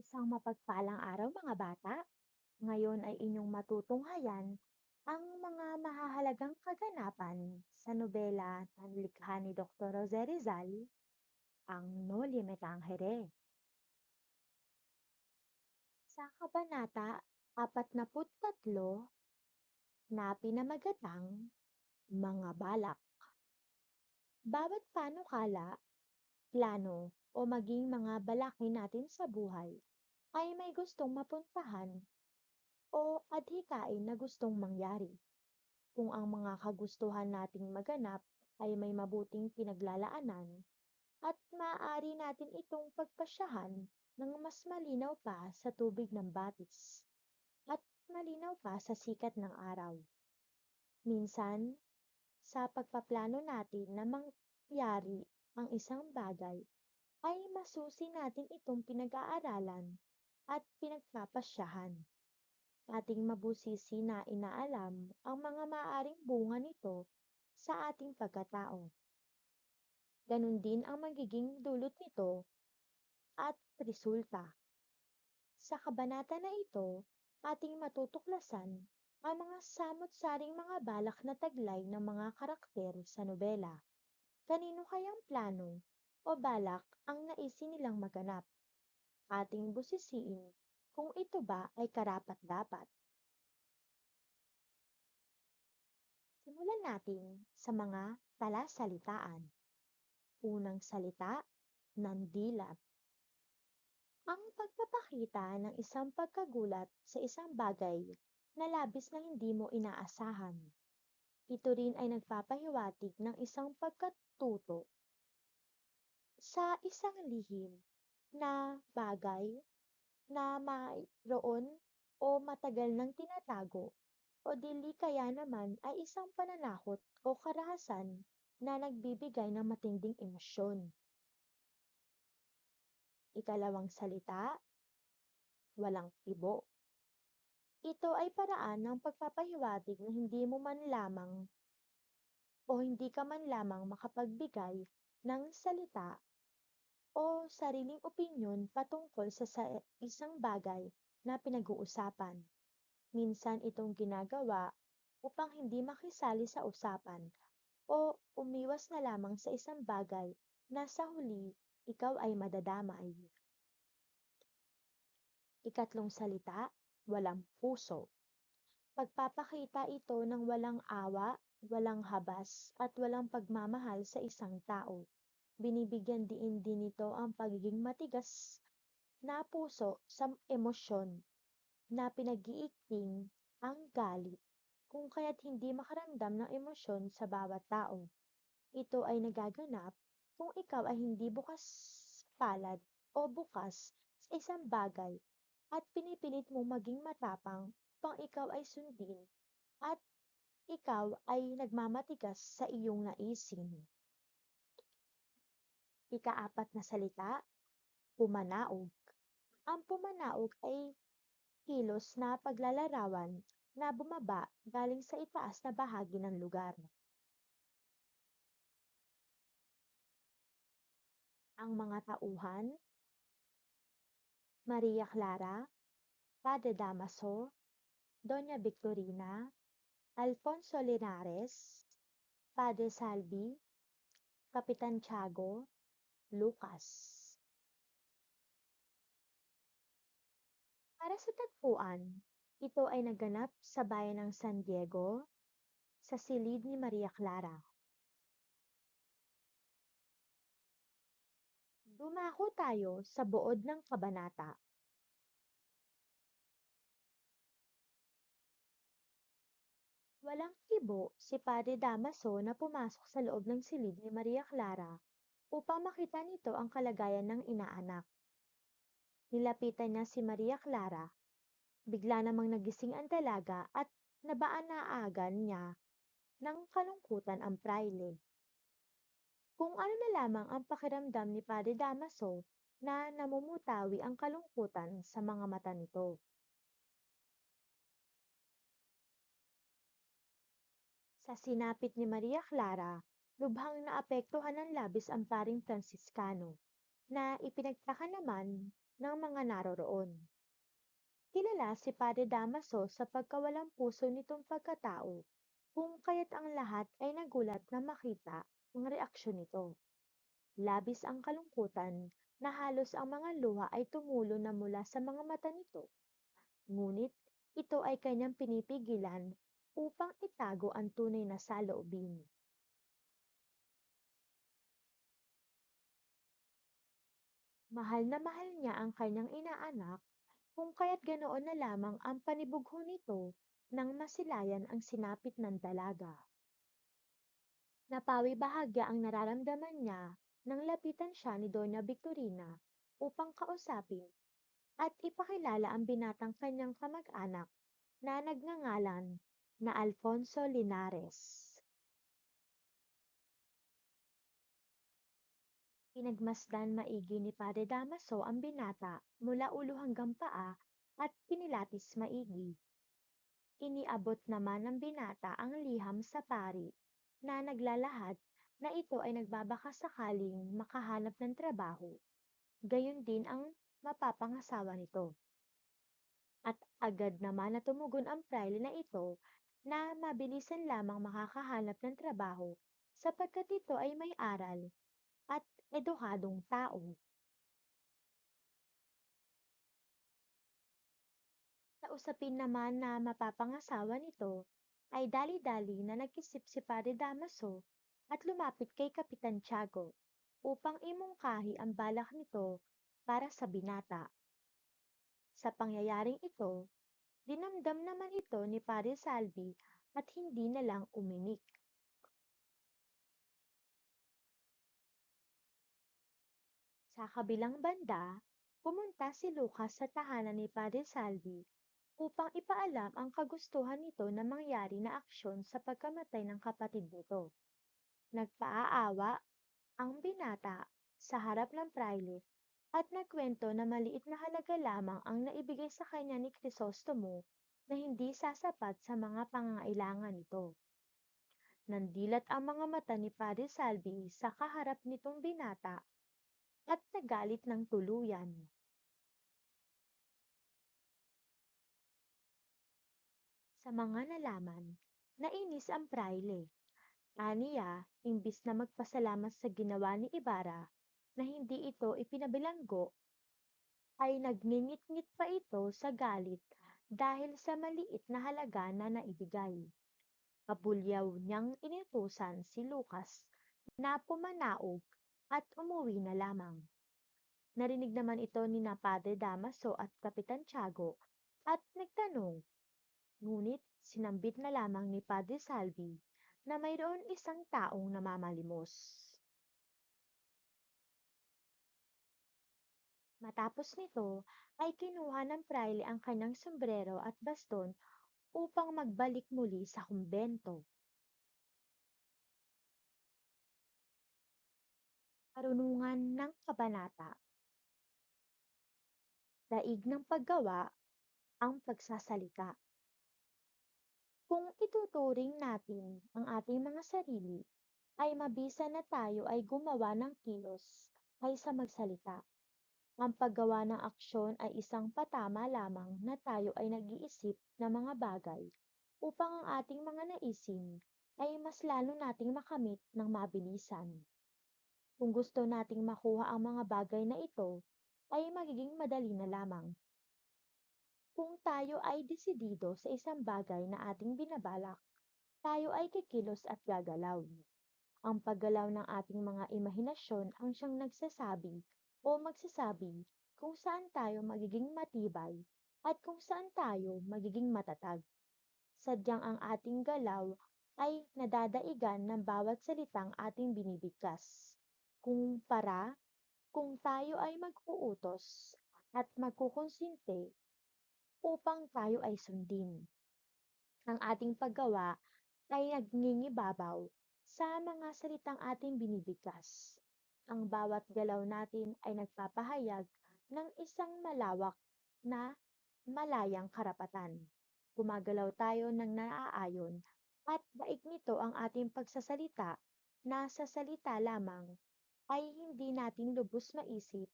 Isang mapagpalang araw mga bata. Ngayon ay inyong matutunghayan ang mga mahahalagang kaganapan sa nobela na nilikha ni Dr. Jose Rizal, ang No Limit Tangere. Sa Kabanata 43 na pinamagatang Mga Balak. Bawat panukala, plano o maging mga balakid natin sa buhay ay may gustong mapuntahan o adhikain na gustong mangyari. Kung ang mga kagustuhan nating maganap ay may mabuting pinaglalaanan at maaari natin itong pagpasyahan ng mas malinaw pa sa tubig ng batis at malinaw pa sa sikat ng araw. Minsan, sa pagpaplano natin na mangyari ang isang bagay, ay masusi natin itong pinag-aaralan at pinagpapasyahan. Ating mabusisi na inaalam ang mga maaaring bunga nito sa ating pagkatao. Ganon din ang magiging dulot nito at resulta. Sa kabanata na ito, ating matutuklasan ang mga samot-saring mga balak na taglay ng mga karakter sa nobela. Kanino kayang plano o balak ang naisin nilang maganap? Ating busisiin kung ito ba ay karapat-dapat. Simulan natin sa mga talasalitaan. Unang salita, nandilap. Ang pagpapakita ng isang pagkagulat sa isang bagay na labis na hindi mo inaasahan. Ito rin ay nagpapahiwatig ng isang pagkatuto sa isang lihim na bagay na mayroon o matagal nang tinatago o dili kaya naman ay isang pananakot o karahasan na nagbibigay ng matinding emosyon. Ikalawang salita, walang tibo. Ito ay paraan ng pagpapahiwatig na hindi mo man lamang o hindi ka man lamang makapagbigay ng salita o sariling opinyon patungkol sa, sa isang bagay na pinag-uusapan. Minsan itong ginagawa upang hindi makisali sa usapan o umiwas na lamang sa isang bagay na sa huli ikaw ay madadamay. Ikatlong salita, walang puso. Pagpapakita ito ng walang awa, walang habas, at walang pagmamahal sa isang tao. Binibigyan diin din nito ang pagiging matigas na puso sa emosyon na pinag-iigting ang galit kung kaya't hindi makaramdam ng emosyon sa bawat tao. Ito ay nagaganap kung ikaw ay hindi bukas palad o bukas sa isang bagay at pinipilit mong maging matapang upang ikaw ay sundin at ikaw ay nagmamatigas sa iyong naisin. Ikaapat na salita, pumanaog. Ang pumanaog ay kilos na paglalarawan na bumaba galing sa itaas na bahagi ng lugar. Ang mga tauhan Maria Clara, Padre Damaso, Doña Victorina, Alfonso Linares, Padre Salvi, Kapitan Tiago, Lucas. Para sa tagpuan, ito ay naganap sa bayan ng San Diego, sa silid ni Maria Clara. Dumako tayo sa buod ng kabanata. Walang kibo si Padre Damaso na pumasok sa loob ng silid ni Maria Clara upang makita nito ang kalagayan ng inaanak. Nilapitan niya si Maria Clara. Bigla namang nagising ang dalaga at nabaanaagan niya ng kalungkutan ang praile. Kung ano na lamang ang pakiramdam ni Padre Damaso na namumutawi ang kalungkutan sa mga mata nito. Sa sinapit ni Maria Clara, lubhang naapektuhan ng labis ang paring Franciscano, na ipinagtaka naman ng mga naroroon. Kilala si Padre Damaso sa pagkawalang puso nitong pagkatao, kung kaya't ang lahat ay nagulat na makita ang reaksyon nito. Labis ang kalungkutan na halos ang mga luha ay tumulo na mula sa mga mata nito. Ngunit ito ay kanyang pinipigilan upang itago ang tunay na saloobin. Mahal na mahal niya ang kanyang inaanak, kung kaya't ganoon na lamang ang panibugho nito nang masilayan ang sinapit ng dalaga. Napawi bahagya ang nararamdaman niya nang lapitan siya ni Doña Victorina upang kausapin at ipakilala ang binatang kanyang kamag-anak na nagngangalan na Alfonso Linares. Pinagmasdan maigi ni Padre Damaso ang binata mula ulo hanggang paa at pinilatis maigi. Iniabot naman ng binata ang liham sa pari na naglalahad na ito ay nagbabaka sakaling makahanap ng trabaho, gayon din ang mapapangasawa nito. At agad naman na tumugon ang praile na ito na mabilisan lamang makakahanap ng trabaho sapagkat ito ay may aral edukadong tao. Sa usapin naman na mapapangasawa nito, ay dali-dali na nag-isip si Padre Damaso at lumapit kay Kapitan Tiago upang imungkahi ang balak nito para sa binata. Sa pangyayaring ito, dinamdam naman ito ni Padre Salvi at hindi na lang umimik. Sa kabilang banda, pumunta si Lucas sa tahanan ni Padre Salvi upang ipaalam ang kagustuhan nito na mangyari na aksyon sa pagkamatay ng kapatid nito. Nagpaaawa ang binata sa harap ng praile at nagkwento na maliit na halaga lamang ang naibigay sa kanya ni Crisostomo na hindi sasapat sa mga pangangailangan nito. Nandilat ang mga mata ni Padre Salvi sa kaharap nitong binata at nagalit ng tuluyan. Sa mga nalaman, nainis ang praile. Aniya, imbis na magpasalamat sa ginawa ni Ibarra na hindi ito ipinabilanggo, ay nagngingit-ngit pa ito sa galit dahil sa maliit na halaga na naibigay. Kabulyaw niyang inutusan si Lucas na pumanaog at umuwi na lamang. Narinig naman ito ni na Padre Damaso at Kapitan Tiago at nagtanong. Ngunit sinambit na lamang ni Padre Salvi na mayroon isang taong namamalimos. Matapos nito ay kinuha ng praile ang kanyang sombrero at baston upang magbalik muli sa kumbento. Karunungan ng Kabanata Daig ng paggawa ang pagsasalita. Kung ituturing natin ang ating mga sarili, ay mabisa na tayo ay gumawa ng kilos kaysa magsalita. Ang paggawa ng aksyon ay isang patama lamang na tayo ay nag-iisip ng mga bagay upang ang ating mga naisin ay mas lalo nating makamit ng mabilisan. Kung gusto nating makuha ang mga bagay na ito, ay magiging madali na lamang. Kung tayo ay desidido sa isang bagay na ating binabalak, tayo ay kikilos at gagalaw. Ang paggalaw ng ating mga imahinasyon ang siyang nagsasabi o magsasabi kung saan tayo magiging matibay at kung saan tayo magiging matatag. Sadyang ang ating galaw ay nadadaigan ng bawat salitang ating binibigkas kumpara kung tayo ay mag-uutos at magkukonsinte upang tayo ay sundin. Ang ating paggawa ay nagngingibabaw sa mga salitang ating binibigkas. Ang bawat galaw natin ay nagpapahayag ng isang malawak na malayang karapatan. Gumagalaw tayo ng naaayon at daig nito ang ating pagsasalita na sa salita lamang ay hindi natin lubos maisip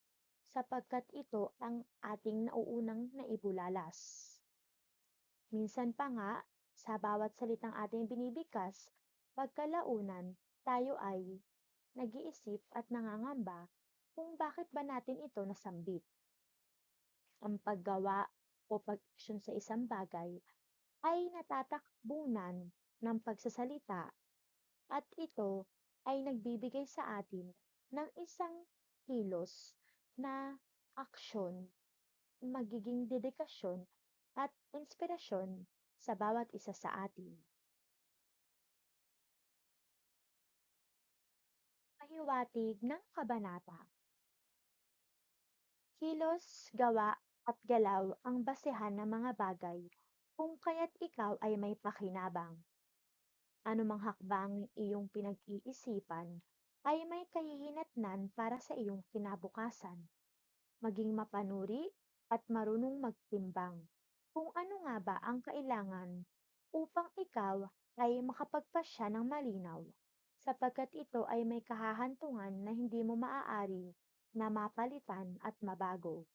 sapagkat ito ang ating nauunang naibulalas. Minsan pa nga, sa bawat salitang ating binibigkas, pagkalaunan, tayo ay nag-iisip at nangangamba kung bakit ba natin ito nasambit. Ang paggawa o pag-aksyon sa isang bagay ay natatakbunan ng pagsasalita at ito ay nagbibigay sa atin ng isang kilos na aksyon, magiging dedikasyon at inspirasyon sa bawat isa sa atin. Pahiwatig ng kabanata Kilos, gawa at galaw ang basehan ng mga bagay kung kaya't ikaw ay may pakinabang. Anumang hakbang iyong pinag-iisipan ay may kahihinatnan para sa iyong kinabukasan. Maging mapanuri at marunong magtimbang kung ano nga ba ang kailangan upang ikaw ay makapagpasya ng malinaw sapagkat ito ay may kahahantungan na hindi mo maaari na mapalitan at mabago.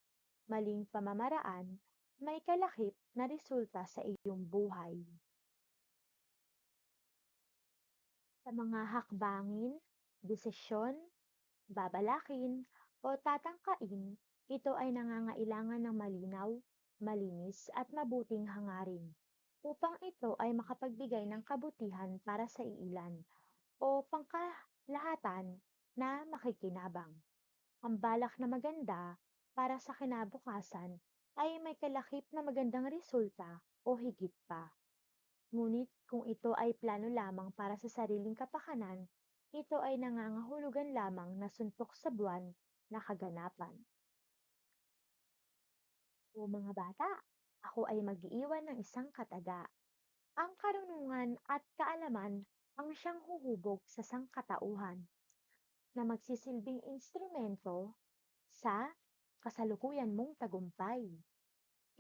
Maling pamamaraan may kalakip na resulta sa iyong buhay. Sa mga hakbangin, desisyon, babalakin, o tatangkain, ito ay nangangailangan ng malinaw, malinis at mabuting hangarin upang ito ay makapagbigay ng kabutihan para sa iilan o pangkalahatan na makikinabang. Ang balak na maganda para sa kinabukasan ay may kalakip na magandang resulta o higit pa. Ngunit kung ito ay plano lamang para sa sariling kapakanan, ito ay nangangahulugan lamang na suntok sa buwan na kaganapan. O mga bata, ako ay mag-iiwan ng isang kataga. Ang karunungan at kaalaman ang siyang huhubog sa sangkatauhan na magsisilbing instrumento sa kasalukuyan mong tagumpay.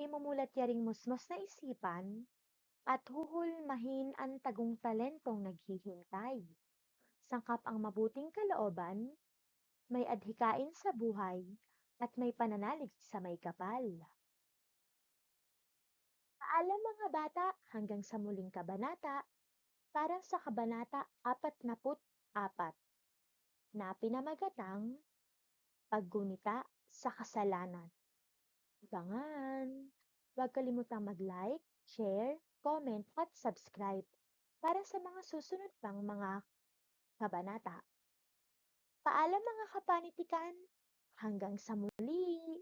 Imumulat yaring musmos na isipan at huhulmahin ang tagong talentong naghihintay. Sangkap ang mabuting kalooban, may adhikain sa buhay, at may pananalig sa may kapal. Paalam mga bata hanggang sa muling kabanata para sa kabanata 44 na pinamagatang paggunita sa kasalanan. Abangan! Huwag kalimutang mag-like, share, comment at subscribe para sa mga susunod pang mga kabanata. Paalam mga kapanitikan! Hanggang sa muli!